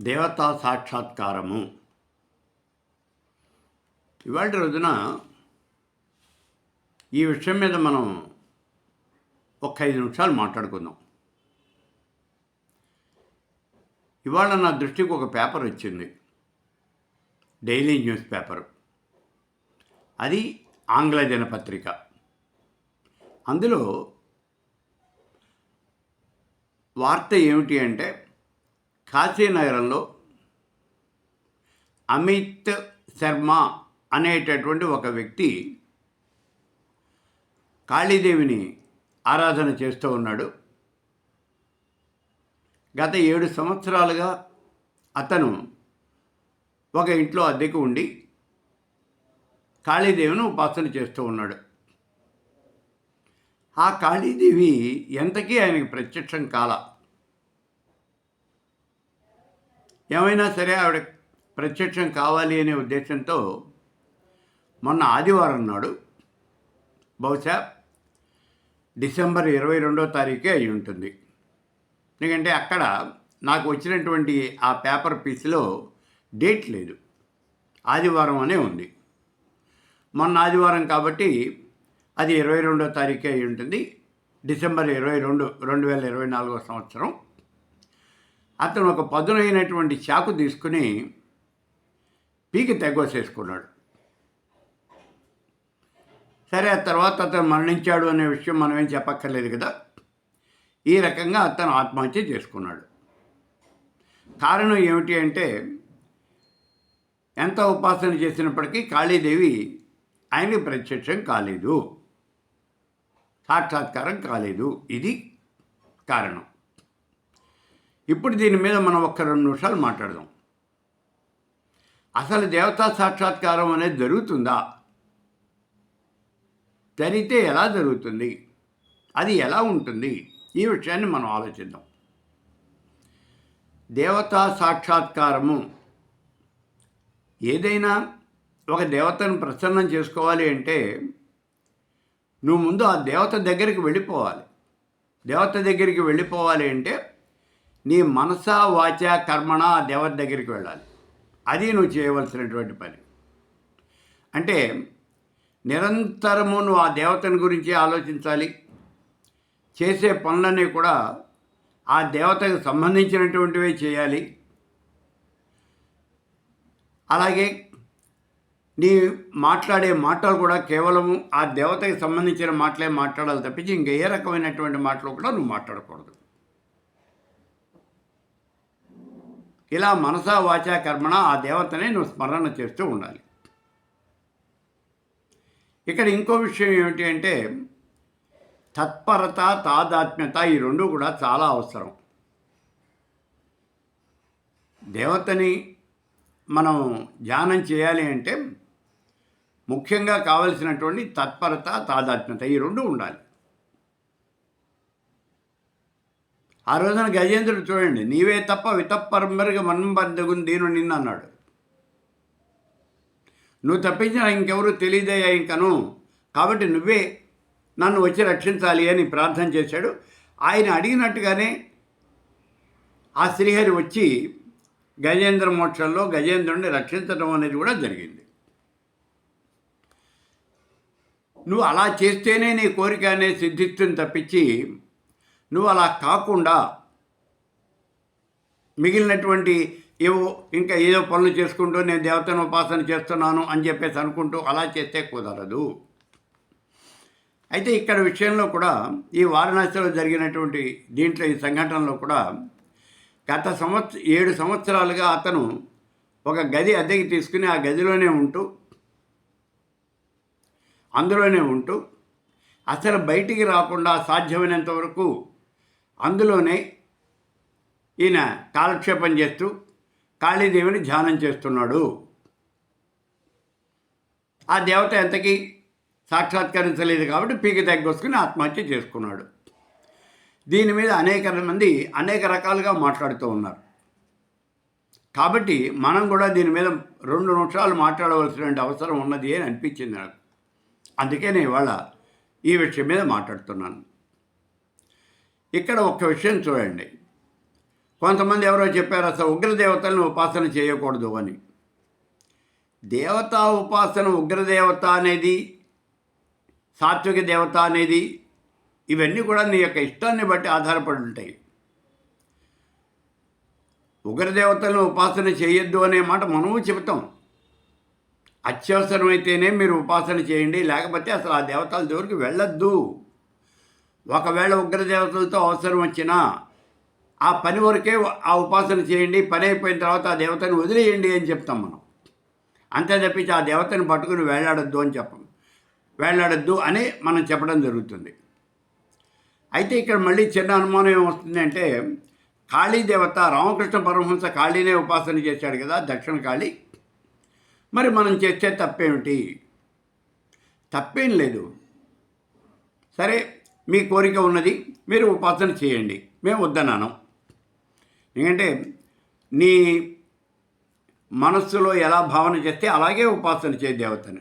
దేవతా సాక్షాత్కారము. ఇవాళ రోజున ఈ విషయం మీద మనం ఒక ఐదు నిమిషాలు మాట్లాడుకుందాం. ఇవాళ నా దృష్టికి ఒక పేపర్ వచ్చింది. Daily news paper. అది ఆంగ్ల దినపత్రిక. అందులో వార్త ఏమిటి అంటే కాశీనగరంలో అమిత్ శర్మ అనేటటువంటి ఒక వ్యక్తి కాళీదేవిని ఆరాధన చేస్తూ ఉన్నాడు. గత ఏడు సంవత్సరాలుగా అతను ఒక ఇంట్లో అద్దెకు ఉండి కాళీదేవిని ఉపాసన చేస్తూ ఉన్నాడు. ఆ కాళీదేవి ఎంతకీ ఆయనకి ప్రత్యక్షం కాల. ఏమైనా సరే ఆవిడ ప్రత్యక్షం కావాలి అనే ఉద్దేశంతో మొన్న ఆదివారం నాడు బహుశా డిసెంబర్ ఇరవై రెండో తారీఖే అయి ఉంటుంది. ఎందుకంటే అక్కడ నాకు వచ్చినటువంటి ఆ పేపర్ పీస్లో డేట్ లేదు. ఆదివారం అనే ఉంది. మొన్న ఆదివారం కాబట్టి అది ఇరవై రెండో తారీఖే అయి ఉంటుంది. డిసెంబర్ ఇరవై రెండు రెండు వేల ఇరవై నాలుగో సంవత్సరం. అతను ఒక పదునైనటువంటి చాకు తీసుకుని పీకి తెగోసేసుకున్నాడు. సరే ఆ తర్వాత అతను మరణించాడు అనే విషయం మనం ఏం చెప్పక్కర్లేదు కదా? ఈ రకంగా అతను ఆత్మహత్య చేసుకున్నాడు. కారణం ఏమిటి అంటే ఎంత ఉపాసన చేసినప్పటికీ కాళీదేవి ఆయనకి ప్రత్యక్షం కాలేదు. సాక్షాత్కారం కాలేదు. ఇది కారణం. ఇప్పుడు దీని మీద మనం ఒక్క రెండు నిమిషాలు మాట్లాడదాం. అసలు దేవతా సాక్షాత్కారం అనేది జరుగుతుందా? జరిగితే ఎలా జరుగుతుంది? అది ఎలా ఉంటుంది? ఈ విషయాన్ని మనం ఆలోచిద్దాం. దేవతా సాక్షాత్కారము ఏదైనా ఒక దేవతను ప్రసన్నం చేసుకోవాలి అంటే నువ్వు ముందు ఆ దేవత దగ్గరికి వెళ్ళిపోవాలి. దేవత దగ్గరికి వెళ్ళిపోవాలి అంటే నీ మనస వాచ కర్మణ ఆ దేవత దగ్గరికి వెళ్ళాలి. అది నువ్వు చేయవలసినటువంటి పని. అంటే నిరంతరము నువ్వు ఆ దేవతని గురించి ఆలోచించాలి. చేసే పనులన్నీ కూడా ఆ దేవతకు సంబంధించినటువంటివే చేయాలి. అలాగే నీ మాట్లాడే మాటలు కూడా కేవలము ఆ దేవతకి సంబంధించిన మాటలే మాట్లాడాలి తప్పించి ఇంకా ఏ రకమైనటువంటి మాటలు కూడా నువ్వు మాట్లాడకూడదు. ఇలా మనసా వాచా కర్మణ ఆ దేవతనే నువ్వు స్మరణ చేస్తూ ఉండాలి. ఇక్కడ ఇంకో విషయం ఏమిటి అంటే తత్పరత తాదాత్మ్యత ఈ రెండు కూడా చాలా అవసరం. దేవతని మనం ధ్యానం చేయాలి అంటే ముఖ్యంగా కావలసినటువంటి తత్పరత తాదాత్మ్యత ఈ రెండు ఉండాలి. ఆ రోజున గజేంద్రుడు చూడండి నీవే తప్ప వితప్పరంబరిగా మనం బంధగుని దీను నిన్న అన్నాడు. నువ్వు తప్పించిన ఇంకెవరు తెలియదయ్యా ఇంకను. కాబట్టి నువ్వే నన్ను వచ్చి రక్షించాలి అని ప్రార్థన చేశాడు. ఆయన అడిగినట్టుగానే ఆ శ్రీహరి వచ్చి గజేంద్ర మోక్షంలో గజేంద్రుడిని రక్షించడం అనేది కూడా జరిగింది. నువ్వు అలా చేస్తేనే నీ కోరిక అనేది సిద్ధిస్తుంది తప్పించి నువ్వు అలా కాకుండా మిగిలినటువంటి ఏవో ఇంకా ఏదో పనులు చేసుకుంటూ నేను దేవతను ఉపాసన చేస్తున్నాను అని చెప్పేసి అనుకుంటూ అలా చేస్తే కుదరదు. అయితే ఇక్కడ విషయంలో కూడా ఈ వారణాసిలో జరిగినటువంటి దీంట్లో ఈ సంఘటనలో కూడా గత సంవత్సర ఏడు సంవత్సరాలుగా అతను ఒక గది అద్దెకి తీసుకుని ఆ గదిలోనే ఉంటూ అందులోనే ఉంటూ అసలు బయటికి రాకుండా సాధ్యమైనంత వరకు అందులోనే ఈయన కాలక్షేపం చేస్తూ కాళీదేవిని ధ్యానం చేస్తున్నాడు. ఆ దేవత ఎంతకీ సాక్షాత్కరించలేదు కాబట్టి పీక తగ్గొసుకుని ఆత్మహత్య చేసుకున్నాడు. దీని మీద అనేక మంది అనేక రకాలుగా మాట్లాడుతూ ఉన్నారు. కాబట్టి మనం కూడా దీని మీద రెండు నిమిషాలు మాట్లాడవలసినటువంటి అవసరం ఉన్నది అని అనిపించింది నాకు. అందుకే నేను ఇవాళ ఈ విషయం మీద మాట్లాడుతున్నాను. ఇక్కడ ఒక విషయం చూడండి. కొంతమంది ఎవరో చెప్పారు అసలు ఉగ్రదేవతలను ఉపాసన చేయకూడదు అని. దేవతా ఉపాసన ఉగ్రదేవత అనేది సాత్విక దేవత అనేది ఇవన్నీ కూడా నీ యొక్క ఇష్టాన్ని బట్టి ఆధారపడి ఉంటాయి. ఉగ్రదేవతలను ఉపాసన చేయొద్దు అనే మాట మనము చెబుతాం. అత్యవసరమైతేనే మీరు ఉపాసన చేయండి లేకపోతే అసలు ఆ దేవతల దగ్గరికి వెళ్ళొద్దు. ఒకవేళ ఉగ్రదేవతలతో అవసరం వచ్చినా ఆ పని వరకే ఆ ఉపాసన చేయండి పని అయిపోయిన తర్వాత ఆ దేవతను వదిలేయండి అని చెప్తాం మనం. అంతే తప్పించి ఆ దేవతను పట్టుకుని వేలాడొద్దు అని చెప్పం. వేలాడొద్దు అని మనం చెప్పడం జరుగుతుంది. అయితే ఇక్కడ మళ్ళీ చిన్న అనుమానం ఏమొస్తుంది అంటే కాళీ దేవత రామకృష్ణ పరమహంస కాళీనే ఉపాసన చేశాడు కదా దక్షిణ కాళీ. మరి మనం చేస్తే తప్పేమిటి? తప్పేం లేదు. సరే మీ కోరిక ఉన్నది మీరు ఉపాసన చేయండి. మేము వద్దన్నాను. ఎందుకంటే నీ మనస్సులో ఎలా భావన చేస్తే అలాగే ఉపాసన చేయ దేవతని.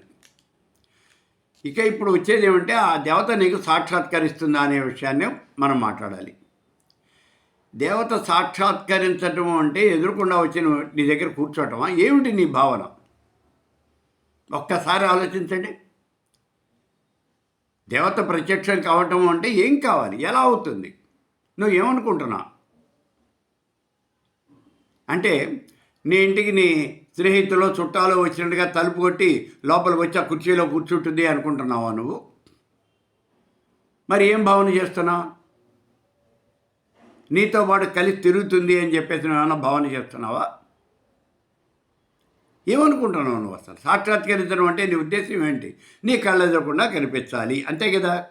ఇక ఇప్పుడు వచ్చేది ఏమంటే ఆ దేవత నీకు సాక్షాత్కరిస్తుందా అనే విషయాన్ని మనం మాట్లాడాలి. దేవత సాక్షాత్కరించటం అంటే ఎదురుకుండా వచ్చి నీ దగ్గర కూర్చోవటమా ఏమిటి నీ భావన? ఒక్కసారి ఆలోచించండి. దేవత ప్రత్యక్షం కావటం అంటే ఏం కావాలి? ఎలా అవుతుంది? నువ్వు ఏమనుకుంటున్నా అంటే నీ ఇంటికి నీ స్నేహితులు చుట్టాలు వచ్చినట్టుగా తలుపు కొట్టి లోపలికి వచ్చి ఆ కుర్చీలో కూర్చుంటుంది అనుకుంటున్నావా నువ్వు? మరి ఏం భావన చేస్తున్నావు నీతో పాటు కలిసి తిరుగుతుంది అని చెప్పేసి నువ్వు ఏమైనా భావన చేస్తున్నావా? ఏమనుకుంటున్నావు నువ్వు అసలు? సాక్షాత్కరించడం అంటే నీ ఉద్దేశం ఏంటి? నీ కళ్ళ ఎదురకుండా కనిపించాలి అంతే కదా?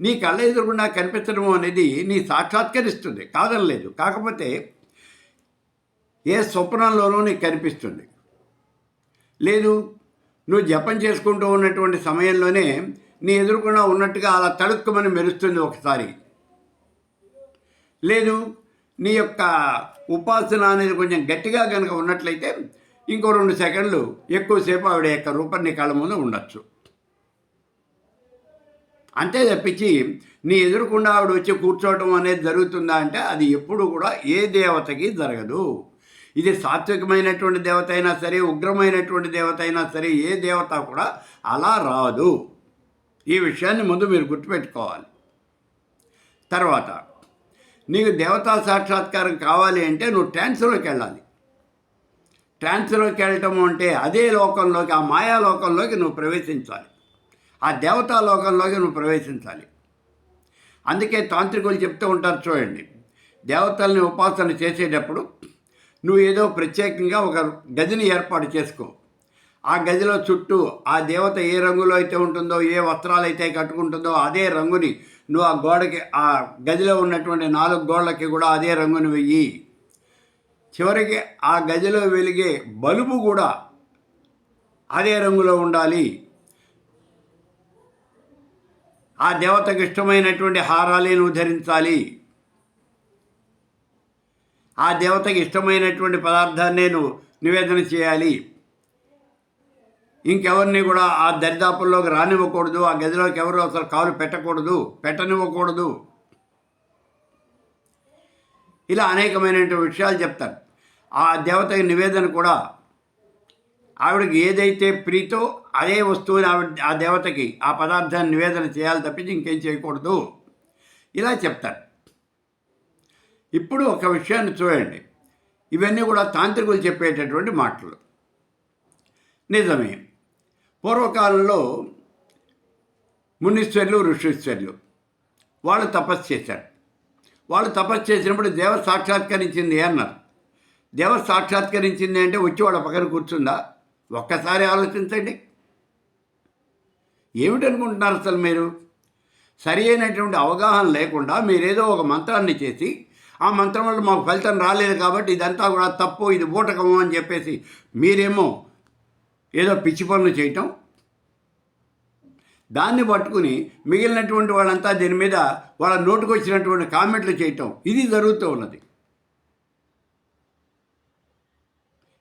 నీ కళ్ళ ఎదురకుండా కనిపించడం అనేది నీ సాక్షాత్కరిస్తుంది కాదనలేదు కాకపోతే ఏ స్వప్నంలోనూ నీకు కనిపిస్తుంది. లేదు నువ్వు జపం చేసుకుంటూ ఉన్నటువంటి సమయంలోనే నీ ఎదురుకుండా ఉన్నట్టుగా అలా తడుక్కుమని మెరుస్తుంది ఒకసారి. లేదు నీ యొక్క ఉపాసన అనేది కొంచెం గట్టిగా కనుక ఉన్నట్లయితే ఇంకో రెండు సెకండ్లు ఎక్కువసేపు ఆవిడ యొక్క రూపం కళ్ళ ముందు ఉండొచ్చు. అంతే తప్పించి నీ ఎదురుకుండా ఆవిడ వచ్చి కూర్చోవటం అనేది జరుగుతుందా అంటే అది ఎప్పుడు కూడా ఏ దేవతకి జరగదు. ఇది సాత్వికమైనటువంటి దేవత అయినా సరే ఉగ్రమైనటువంటి దేవత అయినా సరే ఏ దేవత కూడా అలా రాదు. ఈ విషయాన్ని ముందు మీరు గుర్తుపెట్టుకోవాలి. తర్వాత నీకు దేవతా సాక్షాత్కారం కావాలి అంటే నువ్వు ట్యాన్స్లోకి వెళ్ళాలి. ట్రాన్స్లోకి వెళ్ళటం అంటే అదే లోకంలోకి ఆ మాయాలోకంలోకి నువ్వు ప్రవేశించాలి. ఆ దేవతా లోకంలోకి నువ్వు ప్రవేశించాలి. అందుకే తాంత్రికులు చెప్తూ ఉంటారు చూడండి. దేవతల్ని ఉపాసన చేసేటప్పుడు నువ్వు ఏదో ప్రత్యేకంగా ఒక గదిని ఏర్పాటు చేసుకో. ఆ గదిలో చుట్టూ ఆ దేవత ఏ రంగులో అయితే ఉంటుందో ఏ వస్త్రాలు అయితే కట్టుకుంటుందో అదే రంగుని నువ్వు ఆ గోడకి ఆ గదిలో ఉన్నటువంటి నాలుగు గోడలకి కూడా అదే రంగుని వెయ్యి. చివరికి ఆ గదిలో వెలిగే బలుబు కూడా అదే రంగులో ఉండాలి. ఆ దేవతకు ఇష్టమైనటువంటి హారాలను ధరించాలి ఆ దేవతకి ఇష్టమైనటువంటి పదార్థాన్ని నేను నివేదన చేయాలి. ఇంకెవరిని కూడా ఆ దరిదాపుల్లోకి రానివ్వకూడదు. ఆ గదిలోకి ఎవరు అసలు కాలు పెట్టకూడదు. పెట్టనివ్వకూడదు. ఇలా అనేకమైనటువంటి విషయాలు చెప్తారు. ఆ దేవతకి నివేదన కూడా ఆవిడకి ఏదైతే ప్రీతో అదే వస్తువుని ఆవిడ ఆ దేవతకి ఆ పదార్థాన్ని నివేదన చేయాలి తప్పించి ఇంకేం చేయకూడదు. ఇలా చెప్తారు. ఇప్పుడు ఒక విషయాన్ని చూడండి. ఇవన్నీ కూడా తాంత్రికులు చెప్పేటటువంటి మాటలు. నిజమే. పూర్వకాలంలో మునీశ్వర్లు ఋషీశ్వర్లు వాళ్ళు తపస్సు చేశారు. వాళ్ళు తపస్సు చేసినప్పుడు దేవ సాక్షాత్కరించింది అన్నారు. దేవ సాక్షాత్కరించింది అంటే వచ్చి వాళ్ళ పక్కన కూర్చుందా? ఒక్కసారి ఆలోచించండి. ఏమిటనుకుంటున్నారు అసలు మీరు? సరి అయినటువంటి అవగాహన లేకుండా మీరేదో ఒక మంత్రాన్ని చేసి ఆ మంత్రం వల్ల మాకు ఫలితం రాలేదు కాబట్టి ఇదంతా కూడా తప్పు ఇది బూటకము అని చెప్పేసి మీరేమో ఏదో పిచ్చి పనులు చేయటం. దాన్ని పట్టుకుని మిగిలినటువంటి వాళ్ళంతా దీని మీద వాళ్ళ నోటుకు వచ్చినటువంటి కామెంట్లు చేయటం. ఇది జరుగుతూ ఉన్నది.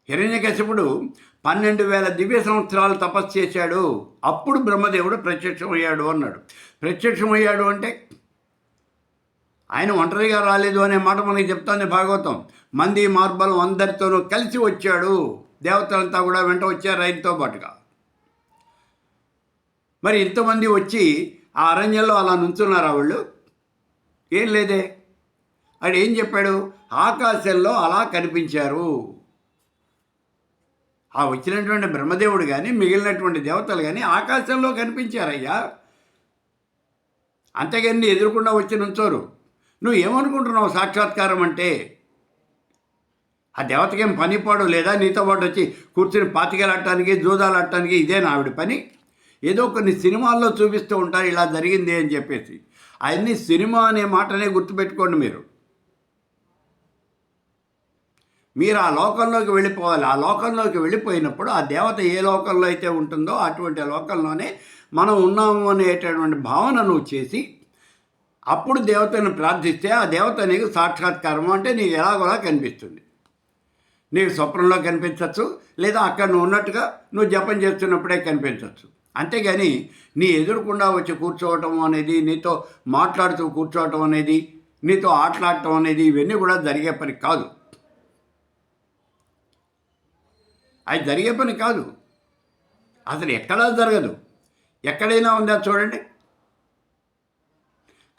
హిరణ్యకశిపుడు పన్నెండు వేల దివ్య సంవత్సరాలు తపస్సు చేశాడు. అప్పుడు బ్రహ్మదేవుడు ప్రత్యక్షమయ్యాడు అన్నాడు. ప్రత్యక్షమయ్యాడు అంటే? ఆయన ఒంటరిగా రాలేదు అనే మాట మనకి చెప్తాను భాగవతం. మంది మార్బలం అందరితోనూ కలిసి వచ్చాడు. దేవతలంతా కూడా వెంట వచ్చారు ఆయనతో పాటుగా. మరి ఇంతమంది వచ్చి ఆ అరణ్యంలో అలా నుంచున్నారు వాళ్ళు? ఏం లేదే. ఆడు ఏం చెప్పాడు? ఆకాశంలో అలా కనిపించారు. ఆ వచ్చినటువంటి బ్రహ్మదేవుడు కానీ మిగిలినటువంటి దేవతలు కానీ ఆకాశంలో కనిపించారయ్యా. అంతేగాని నీ ఎదురుకుండా వచ్చి నుంచోరు. నువ్వు ఏమనుకుంటున్నావు సాక్షాత్కారం అంటే? ఆ దేవతకేం పని పాడు లేదా? నీతో పాటు వచ్చి కూర్చుని పాతికలాడటానికి జూదాలు ఆడటానికి ఇదే నా ఆవిడ పని? ఏదో కొన్ని సినిమాల్లో చూపిస్తూ ఉంటారు ఇలా జరిగింది అని చెప్పేసి. అవన్నీ సినిమా అనే మాటనే గుర్తుపెట్టుకోండి మీరు. మీరు ఆ లోకంలోకి వెళ్ళిపోవాలి. ఆ లోకంలోకి వెళ్ళిపోయినప్పుడు ఆ దేవత ఏ లోకంలో అయితే ఉంటుందో అటువంటి లోకంలోనే మనం ఉన్నాము అనేటటువంటి భావన నువ్వు చేసి అప్పుడు దేవతను ప్రార్థిస్తే ఆ దేవత నీకు సాక్షాత్కారం అంటే నీకు ఎలాగోలా కనిపిస్తుంది. నీకు స్వప్నంలో కనిపించవచ్చు లేదా అక్కడ నువ్వు ఉన్నట్టుగా నువ్వు జపం చేస్తున్నప్పుడే కనిపించవచ్చు అంతేగాని నీ ఎదురుకుండా వచ్చి కూర్చోవటం అనేది నీతో మాట్లాడుతూ కూర్చోవటం అనేది నీతో ఆటలాడటం అనేది ఇవన్నీ కూడా జరిగే పని కాదు. అది జరిగే పని కాదు. అసలు ఎక్కడా జరగదు. ఎక్కడైనా ఉందా చూడండి.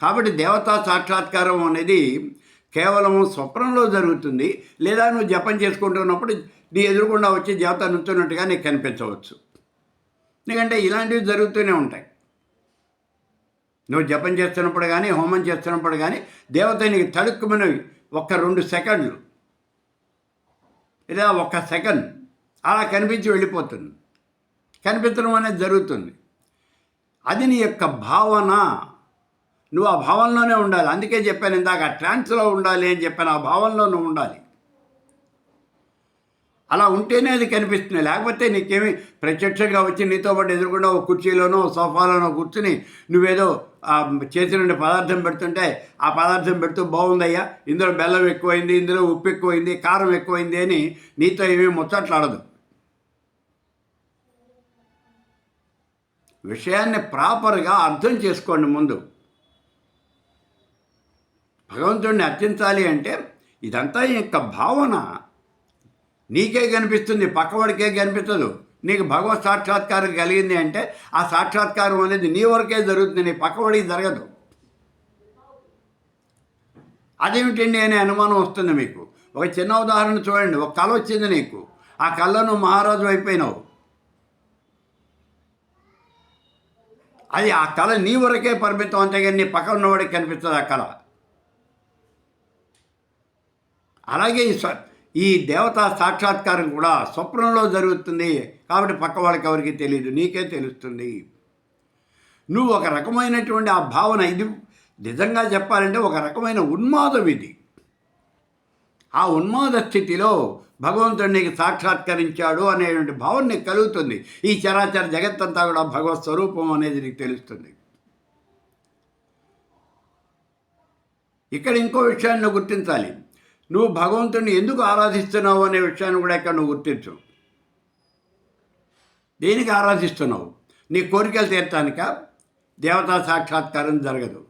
కాబట్టి దేవతా సాక్షాత్కారం అనేది కేవలం స్వప్నంలో జరుగుతుంది. లేదా నువ్వు జపం చేసుకుంటున్నప్పుడు నీ ఎదురుకుండా వచ్చి దేవత నుంచున్నట్టుగా నీకు కనిపించవచ్చు. ఎందుకంటే ఇలాంటివి జరుగుతూనే ఉంటాయి. నువ్వు జపం చేస్తున్నప్పుడు కానీ హోమం చేస్తున్నప్పుడు కానీ దేవత నీకు తడుక్కుమని ఒక్క రెండు సెకండ్లు. లేదా ఒక్క సెకండ్. అలా కనిపించి వెళ్ళిపోతుంది. కనిపించడం అనేది జరుగుతుంది. అది నీ యొక్క భావన. నువ్వు ఆ భావనలోనే ఉండాలి. అందుకే చెప్పాను ఇందాక ట్రాన్స్లో ఉండాలి అని చెప్పాను ఆ భావనలో నువ్వు ఉండాలి. అలా ఉంటేనే అది కనిపిస్తుంది. లేకపోతే నీకేమి ప్రత్యక్షంగా వచ్చి నీతో పాటు ఎదురుకుండా ఒక కుర్చీలోనో సోఫాలోనో కూర్చుని నువ్వేదో చేసిన పదార్థం పెడుతుంటే ఆ పదార్థం పెడుతూ బాగుందయ్యా ఇందులో బెల్లం ఎక్కువైంది ఇందులో ఉప్పు ఎక్కువైంది కారం ఎక్కువైంది అని నీతో ఏమీ ముచ్చట్లాడదు. విషయాన్ని ప్రాపర్గా అర్థం చేసుకోండి ముందు. భగవంతుడిని అర్చించాలి అంటే ఇదంతా ఈ యొక్క భావన. నీకే కనిపిస్తుంది పక్కవాడికే కనిపించదు నీకు భగవత్ సాక్షాత్కారం కలిగింది అంటే ఆ సాక్షాత్కారం అనేది నీ వరకే జరుగుతుంది నీ పక్కవాడికి జరగదు. అదేమిటండి అనే అనుమానం వస్తుంది మీకు? ఒక చిన్న ఉదాహరణ చూడండి ఒక కళ వచ్చింది నీకు. ఆ కళ్ళను మహారాజు అయిపోయినావు. అది ఆ కళ నీ వరకే పరిమితం అంతేగాని నీ పక్కన ఉన్నవాడికి కనిపిస్తుంది ఆ కళ. అలాగే ఈ ఈ దేవతా సాక్షాత్కారం కూడా స్వప్నంలో జరుగుతుంది కాబట్టి పక్క వాళ్ళకి ఎవరికి తెలియదు నీకే తెలుస్తుంది. నువ్వు ఒక రకమైనటువంటి ఆ భావన ఇది నిజంగా చెప్పాలంటే ఒక రకమైన ఉన్మాదం ఇది. ఆ ఉన్మాద స్థితిలో భగవంతుడు నీకు సాక్షాత్కరించాడు అనేటువంటి భావన నీకు కలుగుతుంది. ఈ చరాచర జగత్తంతా కూడా భగవత్ స్వరూపం అనేది నీకు తెలుస్తుంది. ఇక్కడ ఇంకో విషయాన్ని నువ్వు గుర్తించాలి. నువ్వు భగవంతుడిని ఎందుకు ఆరాధిస్తున్నావు అనే విషయాన్ని కూడా ఇక్కడ నువ్వు గుర్తించు. దేనికి ఆరాధిస్తున్నావు? నీ కోరికలు తీర్చానిక దేవతా సాక్షాత్కారం జరగదు.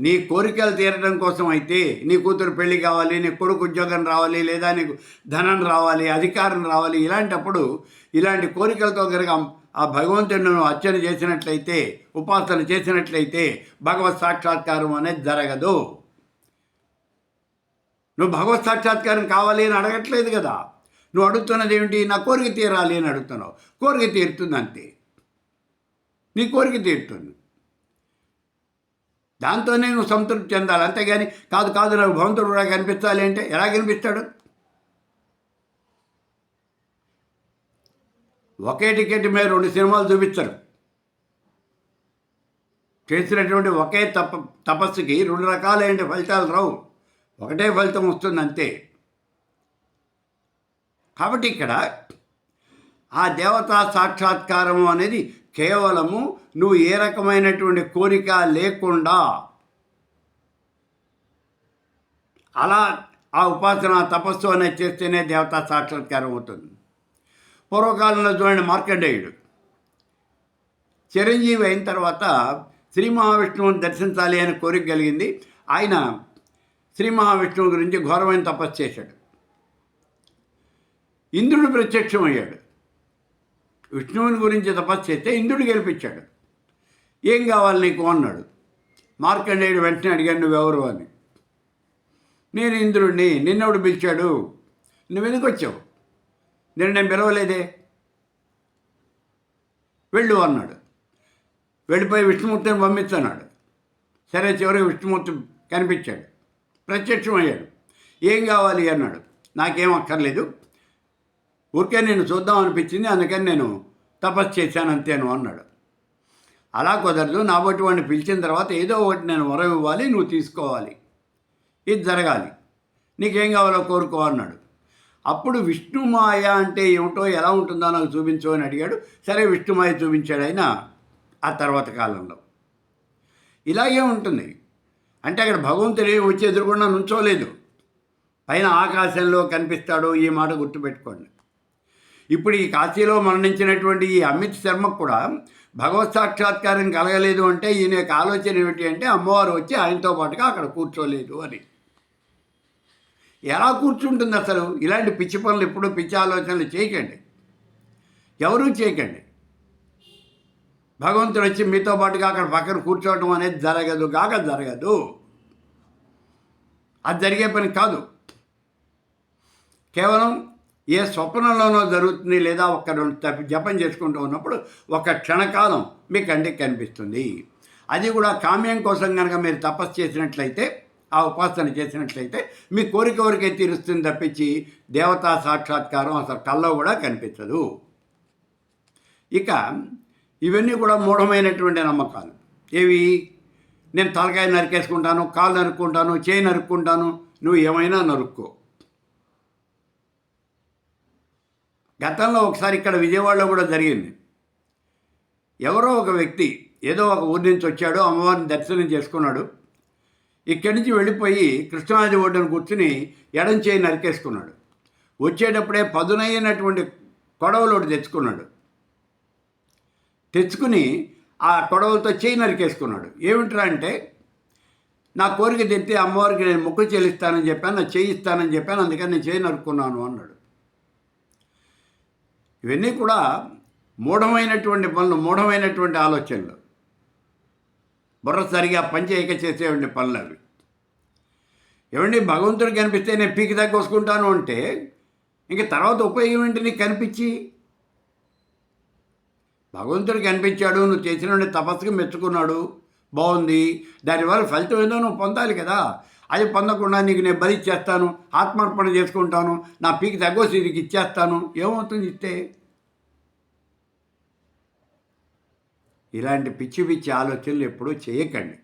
నీ కోరికలు తీరడం కోసం అయితే నీ కూతురు పెళ్ళి కావాలి నీ కొడుకు ఉద్యోగం రావాలి లేదా నీకు ధనం రావాలి అధికారం రావాలి ఇలాంటప్పుడు ఇలాంటి కోరికలతో కనుక ఆ భగవంతుడిని నువ్వు అర్చన చేసినట్లయితే ఉపాసన చేసినట్లయితే భగవత్ సాక్షాత్కారం అనేది జరగదు. నువ్వు భగవత్ సాక్షాత్కారం కావాలి అని అడగట్లేదు కదా. నువ్వు అడుగుతున్నది ఏమిటి? నా కోరిక తీరాలి అని అడుగుతున్నావు. కోరిక తీరుతుంది అంతే నీ కోరిక తీరుతుంది. దాంతోనే నువ్వు సంతృప్తి చెందాలి. అంతేగాని కాదు కాదు నాకు భగవంతుడు కూడా కనిపించాలి అంటే ఎలా కనిపిస్తాడు? ఒకే టికెట్ మీద రెండు సినిమాలు చూపించరు. చేసినటువంటి ఒకే తప తపస్సుకి రెండు రకాలైన ఫలితాలు రావు. ఒకటే ఫలితం వస్తుంది అంతే. కాబట్టి ఇక్కడ ఆ దేవతా సాక్షాత్కారము అనేది కేవలము నువ్వు ఏ రకమైనటువంటి కోరిక లేకుండా. అలా ఆ ఉపాసన తపస్సు అనేది చేస్తేనే దేవతా సాక్షాత్కారం అవుతుంది. పూర్వకాలంలో చూడండి మార్కండేయుడు. చిరంజీవి అయిన తర్వాత శ్రీ మహావిష్ణువుని దర్శించాలి అని కోరిక కలిగింది. ఆయన శ్రీ మహావిష్ణువు గురించి ఘోరమైన తపస్సు చేశాడు. ఇంద్రుడు ప్రత్యక్షమయ్యాడు. విష్ణువుని గురించి తపస్సు చేస్తే ఇంద్రుడు గెలిపించాడు. ఏం కావాలి నీకు? అన్నాడు. మార్కండేయుడు వెంటనే అడిగాడు నువ్వెవరు? అని. నేను ఇంద్రుడిని నిన్నోడు పిలిచాడు? నువ్వు ఎందుకు వచ్చావు? నేను నేను పిలవలేదే. వెళ్ళు అన్నాడు. వెళ్ళిపోయి విష్ణుమూర్తిని పంపించన్నాడు సరే చివరికి విష్ణుమూర్తి కనిపించాడు. ప్రత్యక్షమయ్యాడు. ఏం కావాలి? అన్నాడు. నాకేం అక్కర్లేదు. ఊరికే నేను చూద్దాం అనిపించింది అందుకని నేను తపస్సు చేశాను అంతేను అన్నాడు. అలా కుదరదు నా బట్టి వాడిని పిలిచిన తర్వాత ఏదో ఒకటి నేను వరం ఇవ్వాలి నువ్వు తీసుకోవాలి. ఇది జరగాలి. నీకేం కావాలో కోరుకో అన్నాడు. అప్పుడు విష్ణుమాయ అంటే ఏమిటో ఎలా ఉంటుందో నాకు చూపించు అని అడిగాడు. సరే విష్ణుమాయ చూపించాడు ఆయన ఆ తర్వాత కాలంలో. ఇలాగే ఉంటుంది. అంటే అక్కడ భగవంతుడు ఏం వచ్చి ఎదురుకుండా నుంచోలేదు. పైన ఆకాశంలో కనిపిస్తాడు ఈ మాట గుర్తుపెట్టుకోండి. ఇప్పుడు ఈ కాశీలో మరణించినటువంటి ఈ అమిత్ శర్మకు కూడా భగవత్ సాక్షాత్కారం కలగలేదు అంటే ఈయన యొక్క ఆలోచన ఏమిటి అంటే అమ్మవారు వచ్చి ఆయనతో పాటుగా అక్కడ కూర్చోలేదు అని. ఎలా కూర్చుంటుంది అసలు? ఇలాంటి పిచ్చి పనులు ఎప్పుడూ పిచ్చి ఆలోచనలు చేయకండి. ఎవరూ చేయకండి. భగవంతుడు వచ్చి మీతో పాటుగా అక్కడ పక్కన కూర్చోవడం అనేది జరగదు కాక జరగదు. అది జరిగే పని కాదు. కేవలం ఏ స్వప్నంలోనో జరుగుతుంది లేదా ఒక్క రెండు తప్పి జపం చేసుకుంటూ ఉన్నప్పుడు ఒక క్షణకాలం మీ కంటికి కనిపిస్తుంది. అది కూడా కామ్యం కోసం కనుక మీరు తపస్సు చేసినట్లయితే ఆ ఉపాసన చేసినట్లయితే మీ కోరిక వరకే తీరుస్తుంది తప్పించి దేవతా సాక్షాత్కారం అసలు కల్లో కూడా కనిపించదు. ఇక ఇవన్నీ కూడా మూఢమైనటువంటి నమ్మకాలు. ఏవి? నేను తలకాయ నరికేసుకుంటాను కాళ్ళు నరుక్కుంటాను చేయి నరుక్కుంటాను నువ్వు ఏమైనా నరుక్కో. గతంలో ఒకసారి ఇక్కడ విజయవాడలో కూడా జరిగింది. ఎవరో ఒక వ్యక్తి ఏదో ఒక ఊరి నుంచి వచ్చాడు అమ్మవారిని దర్శనం చేసుకున్నాడు. ఇక్కడి నుంచి వెళ్ళిపోయి కృష్ణానది ఒడ్డున కూర్చుని ఎడం చేయి నరికేసుకున్నాడు. వచ్చేటప్పుడే పదునైనటువంటి కొడవలు ఒకటి తెచ్చుకున్నాడు. తెచ్చుకుని ఆ కొడవలతో చేయి నరికేసుకున్నాడు. ఏమిట్రా అంటే నా కోరిక తెస్తే అమ్మవారికి నేను మొక్కు చెల్లిస్తానని చెప్పాను నా చేయిస్తానని చెప్పాను అందుకని నేను చేయి నరుక్కున్నాను అన్నాడు. ఇవన్నీ కూడా మూఢమైనటువంటి పనులు మూఢమైనటువంటి ఆలోచనలు. బుర్ర సరిగా పనిచేయక చేసేవండి పనులు అవి. ఏమండి భగవంతుడు కనిపిస్తే నేను పీకి దగ్గర వసుకుంటాను అంటే ఇంక తర్వాత ఉపయోగం ఏంటి నీకు కనిపించి? భగవంతుడు కనిపించాడు నువ్వు చేసిన తపస్సుకి మెచ్చుకున్నాడు బాగుంది దానివల్ల ఫలితం ఏదో నువ్వు పొందాలి కదా. అది పొందకుండా నీకు నేను బలి ఇచ్చేస్తాను ఆత్మార్పణ చేసుకుంటాను నా పీకి తగ్గోసి నీకు ఇచ్చేస్తాను. ఏమవుతుంది ఇస్తే? ఇలాంటి పిచ్చి పిచ్చి ఆలోచనలు ఎప్పుడూ చేయకండి.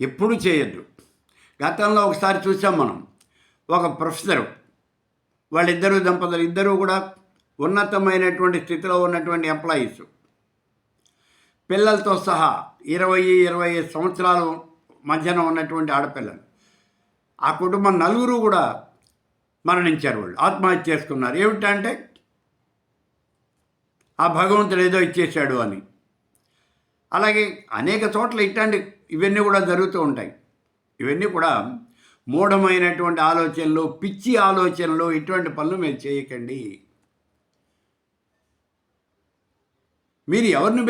ఎప్పుడూ చేయొద్దు. గతంలో ఒకసారి చూసాం మనం. ఒక ప్రొఫెసర్ వాళ్ళిద్దరు దంపతులు ఇద్దరూ కూడా ఉన్నతమైనటువంటి స్థితిలో ఉన్నటువంటి ఎంప్లాయీస్. పిల్లలతో సహా ఇరవై ఇరవై ఐదు మధ్యన ఉన్నటువంటి ఆడపిల్లలు. ఆ కుటుంబం నలుగురు కూడా మరణించారు వాళ్ళు. ఆత్మహత్య చేసుకున్నారు. ఏమిటంటే ఆ భగవంతుడు ఏదో ఇచ్చేశాడు అని. అలాగే అనేక చోట్ల ఇట్లాంటి ఇవన్నీ కూడా జరుగుతూ ఉంటాయి. ఇవన్నీ కూడా మూఢమైనటువంటి ఆలోచనలు పిచ్చి ఆలోచనలు ఇటువంటి పనులు మీరు చేయకండి. మీరు ఎవరిని